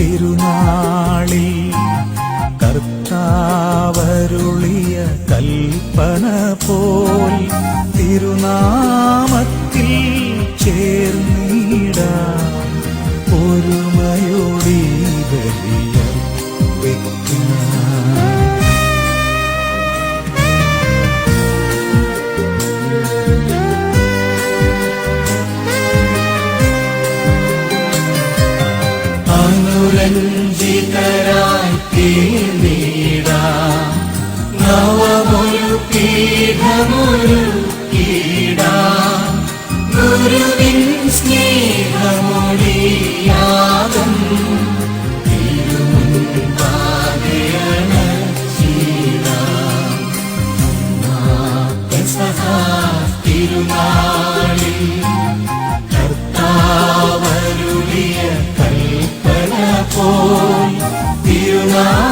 തിരുനാളി കർത്താവരുളിയ കൽപ്പന പോൽ തിരുനാമത്തിൽ ചേർന്ന് പീഠമൊരു കീട ഗുരുവിൻ സ്നേഹമൊഴിയാകും തിരുനാളിൽ കർത്താവരുളിയ കൽപ്പന പോൽ തിരുനാമത്തിൽ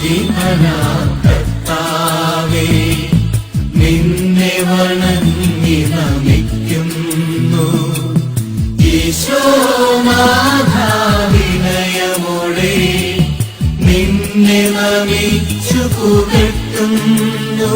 സർവാധിപനാകർത്താവേ നിന്നെ വണങ്ങി നമിക്കുന്നു. ഈശോനാഥാവിനയമോടെ നിന്നെ നമിച്ചു പുകട്ടുന്നു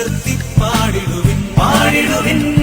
ശബ്ദമുയർത്തി പാടിടുവിൻ. പാടിടുവിൻ.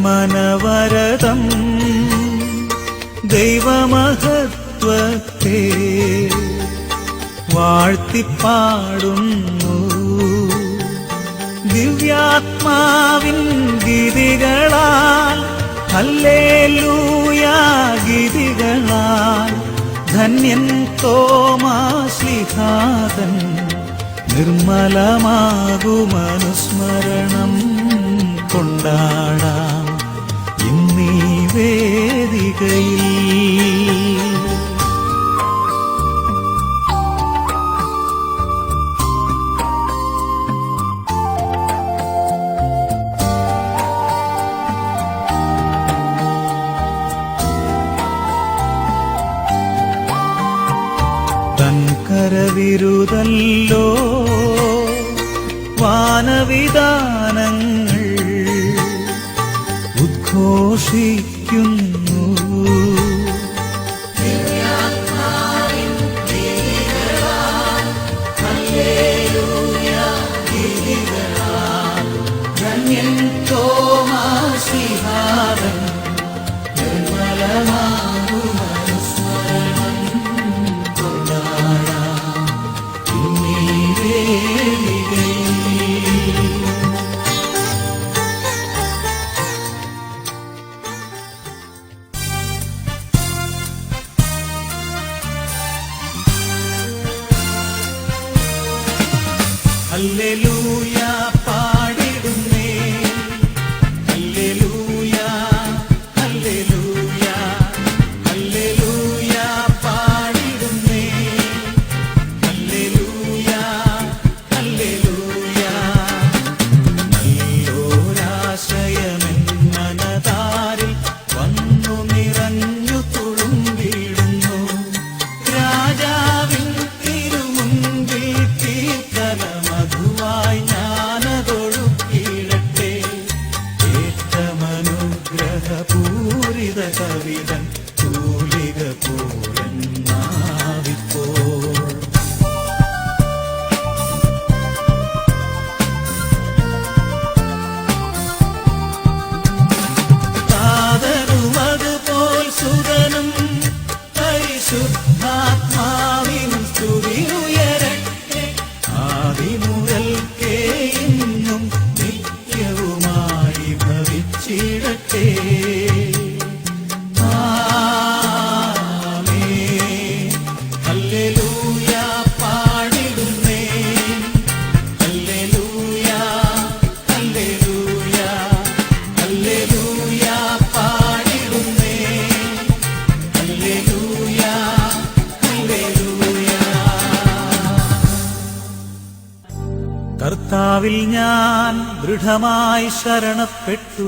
അമ്പരമനവരതം ദൈവമഹത്വത്തെ വാഴ്ത്തിപ്പാടുന്നു. ദിവ്യാത്മാവിൻ ഗീതികളാൽ ഹല്ലേലൂയാ ഗിരികളാൽ ധന്യൻ തോമാശ്ലിഹാതൻ നിർമ്മലമാകുമനുസ്മരണം കൊണ്ടാടാം. வேதிகையில் தன் கரவிருதல்லோ வானவிதானங்கள் ഉദ്ഘോഷിക്കുന്നു. Hallelujah. സ്നേഹപൂരിത കവിതൻ തൂലിക പൂരന്നാവിപ്പോൾ താതനുമതുപോൽ സുതനും പരിശുദ്ധാത്മാവിനും കർത്താവിൽ ഞാൻ ദൃഢമായി ശരണപ്പെട്ടു.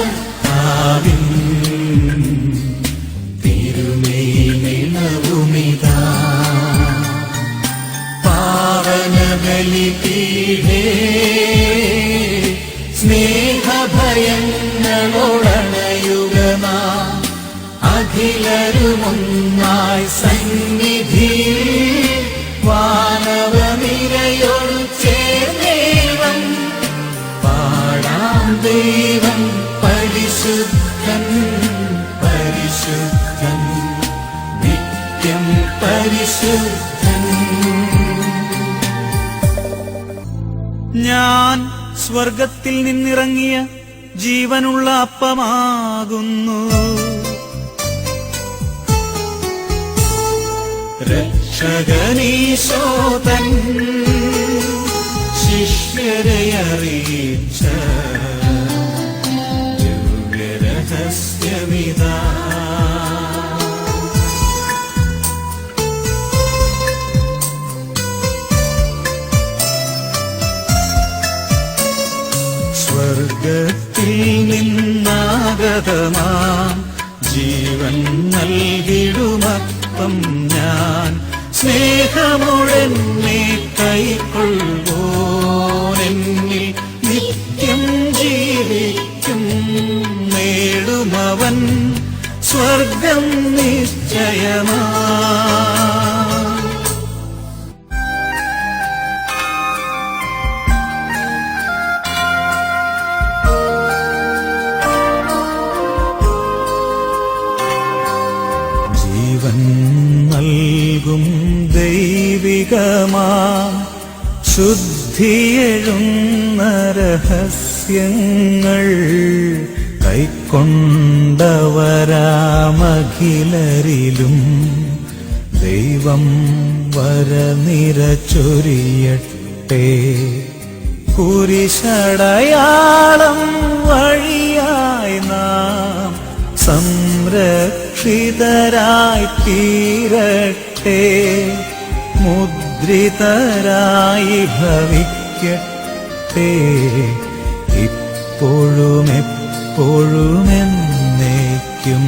നിശിഹാകർത്താവിൻ അഖിലരുമൊന്നായി സന്നിധിയിൽ വാനവനിരയോട് ചേർന്നേവം പാടാം ദൈവം പരിശുദ്ധൻ പരിശുദ്ധൻ നിത്യം പരിശുദ്ധൻ. ഞാൻ സ്വർഗത്തിൽ നിന്നിറങ്ങിയ ജീവനുള്ള അപ്പമാകുന്നു. രക്ഷകനീശോതൻ ശിഷ്യരെ അറിയിച്ച ദിവ്യരഹസ്യമിതാ. സ്വർഗത്തിൽ ജീവൻ നൽകിടുമപ്പം ഞാൻ സ്നേഹമുഴന്നെ കൈക്കൊള്ളുവോനെന്നിൽ നിത്യം ജീവിക്കും നേടുമവൻ സ്വർഗം നിശ്ചയമാ നൽകും ദൈവികമാം. ശുദ്ധിയെഴുന്ന രഹസ്യങ്ങൾ കൈക്കൊണ്ടവരാമഖിലരിലും ദൈവം വരനിര ചൊരിയട്ടെ കുരിശടയാളം വഴിയായി നാം സംരക്ഷിതരായി തീരട്ടെ മുദ്രിതരായി ഭവിക്കട്ടെ. ഇപ്പോഴും എപ്പോഴും എന്നേക്കും.